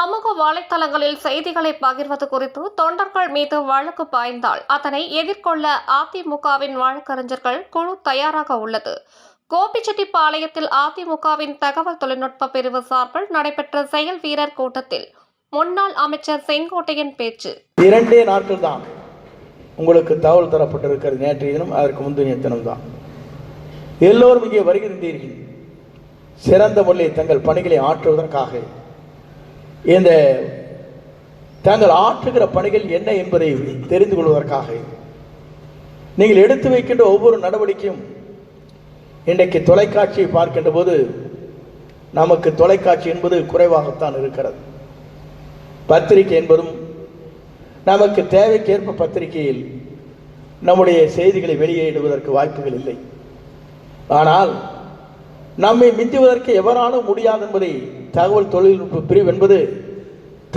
சமூக வலைதளங்களில் செய்திகளை பகிர்வது குறித்து தொண்டர்கள் மீது வழக்கு பாய்ந்தால் அதனை எதிர்கொள்ள அதிமுகவின் வழக்கறிஞர்கள் குழு தயாராக உள்ளது. கோபிச்செட்டிப்பாளையத்தில் அதிமுகவின் தகவல் தொழில்நுட்ப பிரிவு சார்பில் நடைபெற்ற செயல் வீரர் கூட்டத்தில் முன்னாள் அமைச்சர் செங்கோட்டையன் பேச்சு. இரண்டே நாட்கள் தான் உங்களுக்கு தகவல் தரப்பட்டிருக்கிறது. நேற்றைய தினம் அதற்கு முந்தைய தினம் தான். எல்லோரும் இங்கே வருகின்றீர்கள் சிறந்த முறையில் தங்கள் பணிகளை ஆற்றுவதற்காக இந்த தாங்கள் ஆற்றுகிற பணிகள் என்ன என்பதை தெரிந்து கொள்வதற்காக. நீங்கள் எடுத்து வைக்கின்ற ஒவ்வொரு நடவடிக்கையும் இன்றைக்கு தொலைக்காட்சியை பார்க்கின்ற போது நமக்கு தொலைக்காட்சி என்பது குறைவாகத்தான் இருக்கிறது. பத்திரிகை என்பதும் நமக்கு தேவைக்கேற்ப பத்திரிகையில் நம்முடைய செய்திகளை வெளியிடுவதற்கு வாய்ப்புகள் இல்லை. ஆனால் நம்மை மிஞ்சுவதற்கு எவராலும் முடியாது என்பதை தகவல் தொழில்நுட்ப பிரிவு என்பது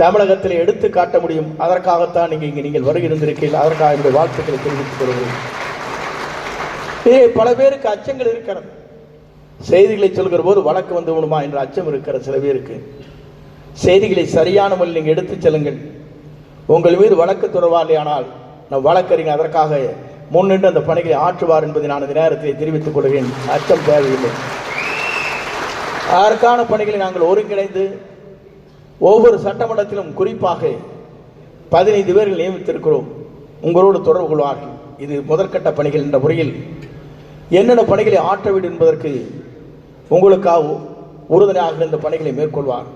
தமிழகத்தில் எடுத்து காட்ட முடியும். அதற்காகத்தான் நீங்கள் இங்கே நீங்கள் வருகிறீர்கள் அதற்காக என்னுடைய வாழ்த்துக்களை தெரிவித்துக் கொள்கிறேன். இதே பல பேருக்கு அச்சங்கள் இருக்கிறது. செய்திகளை சொல்கிற போது வழக்கு வந்து விடுமா என்ற அச்சம் இருக்கிற சில பேருக்கு. செய்திகளை சரியான முறையில் நீங்கள் எடுத்துச் செல்லுங்கள். உங்கள் மீது வழக்கு தொடர்பாலையானால் நம் வழக்கறிஞர் அதற்காக முன்னின்று அந்த பணிகளை ஆற்றுவார் என்பதை நான் இந்த நேரத்தில் தெரிவித்துக் கொள்கிறேன். அச்சம் தேவையில்லை. அதற்கான பணிகளை நாங்கள் ஒருங்கிணைந்து ஒவ்வொரு சட்டமன்றத்திலும் குறிப்பாக பதினைந்து பேர்கள் நியமித்திருக்கிறோம். உங்களோடு தொடர்பு கொள்வார்கள் இது முதற்கட்ட பணிகள் என்ற முறையில் என்னென்ன பணிகளை ஆற்ற வேண்டும் என்பதற்கு உங்களுக்காக உறுதுணையாக இந்த பணிகளை மேற்கொள்வார்.